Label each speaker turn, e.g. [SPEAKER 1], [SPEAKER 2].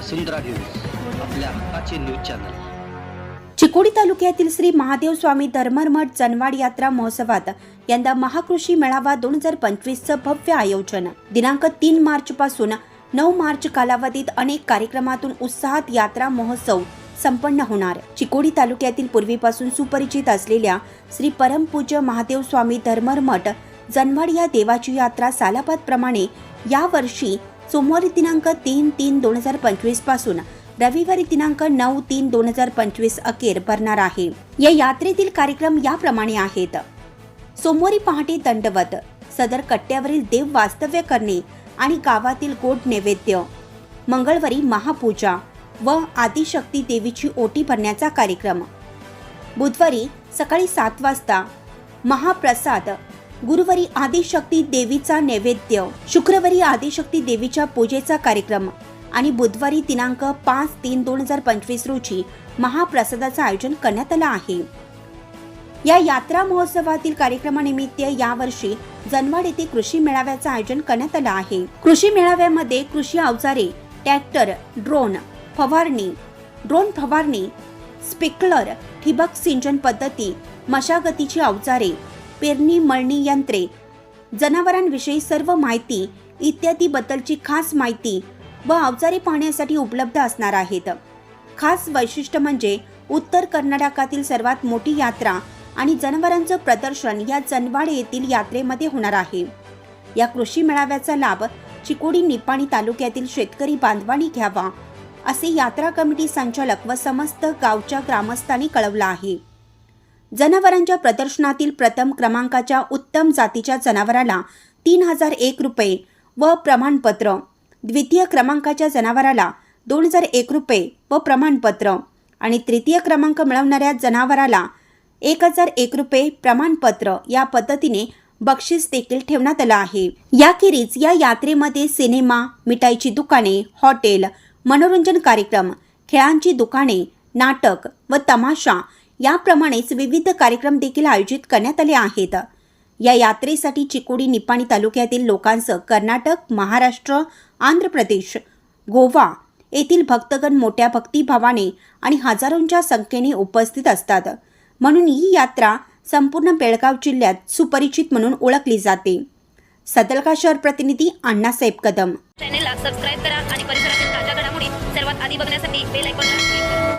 [SPEAKER 1] वसुंधरा news आपल्या हक्काचे news channel.
[SPEAKER 2] Chikodi तालुक्यातील श्री महादेव स्वामी धर्मरमठ जनवाड यात्रा महोत्सवात यंदा महाकृषी मेळावा दोन हजार पंचवीसचं भव्य आयोजन. दिनांक तीन मार्च पासून नऊ मार्च कालावधीत अनेक कार्यक्रमातून उत्साहात यात्रा महोत्सव संपन्न होणार. चिकोडी तालुक्यातील पूर्वीपासून सुपरिचित असलेल्या श्री परमपूज्य महादेव स्वामी धर्मरमठ जनवाड या देवाची यात्रा सालाबादप्रमाणे यावर्षी सोमवारी दिनांक तीन तीन दोन हजार पंचवीसपासून रविवारी दिनांक नऊ तीन दोन हजार पंचवीस अखेर भरणार आहे. या यात्रेतील कार्यक्रम याप्रमाणे आहेत. सोमवारी पहाटे दंडवत सदर कट्ट्यावरील देव वास्तव्य करणे आणि गावातील गोड नैवेद्य मंगळवारी महापूजा व आदिशक्ती देवीची ओटी भरण्याचा कार्यक्रम. बुधवारी सकाळी सात वाजता महाप्रसाद गुरुवारी आदिशक्ती देवीचा नैवेद्य शुक्रवारी आदिशक्ती देवीच्या पूजेचा कार्यक्रम आणि बुधवारी दिनांक पाच तीन दोन हजार पंचवीस रोजी महाप्रसादाचं आयोजन करण्यात आलं आहे. या यात्रा महोत्सवातील कार्यक्रमानिमित्त यावर्षी जनवाड येथे कृषी मेळाव्याचं आयोजन करण्यात आलं आहे. कृषी मेळाव्यामध्ये कृषी अवजारे ट्रॅक्टर ड्रोन फवारणी ड्रोन फवारणी स्पिकलर ठिबक सिंचन पद्धती मशागतीची अवजारे पेरणी मळणी यंत्रे जनावरांविषयी सर्व माहिती इत्यादी बद्दलची खास माहिती व अवजारे पाहण्यासाठी उपलब्ध असणार आहेत. खास वैशिष्ट्य म्हणजे उत्तर कर्नाटकातील सर्वात मोठी यात्रा आणि जनावरांचं प्रदर्शन या जनवाड येथील यात्रेमध्ये होणार आहे. या कृषी मेळाव्याचा लाभ चिकोडी निपाणी तालुक्यातील शेतकरी बांधवांनी घ्यावा असे यात्रा कमिटी संचालक व समस्त गावच्या ग्रामस्थांनी कळवलं आहे. जनावरांच्या प्रदर्शनातील प्रथम क्रमांकाच्या उत्तम जातीच्या जनावराला तीन हजार एक रुपये व प्रमाणपत्र. द्वितीय क्रमांकाच्या जनावराला दोन हजार एक रुपये व प्रमाणपत्र. आणि तृतीय क्रमांक मिळवणाऱ्या जनावराला एक हजार एक रुपये प्रमाणपत्र या पद्धतीने बक्षीस देखील ठेवण्यात आलं आहे. याखेरीज या यात्रेमध्ये सिनेमा मिठाईची दुकाने हॉटेल मनोरंजन कार्यक्रम खेळांची दुकाने नाटक व तमाशा याप्रमाणेच विविध कार्यक्रम देखील आयोजित करण्यात आले आहेत. या यात्रेसाठी चिकोडी निपाणी तालुक्यातील लोकांचं कर्नाटक महाराष्ट्र आंध्र प्रदेश गोवा येथील भक्तगण मोठ्या भक्तिभावाने आणि हजारोंच्या संख्येने उपस्थित असतात. म्हणून ही यात्रा संपूर्ण बेळगाव जिल्ह्यात सुपरिचित म्हणून ओळखली जाते. सदलका शहर प्रतिनिधी अण्णासाहेब कदम.
[SPEAKER 3] चॅनेलला सबस्क्राईब करा आणि परिसरातील ताज्या घडामोडी सर्वात आधी बघण्यासाठी बेल आयकॉनला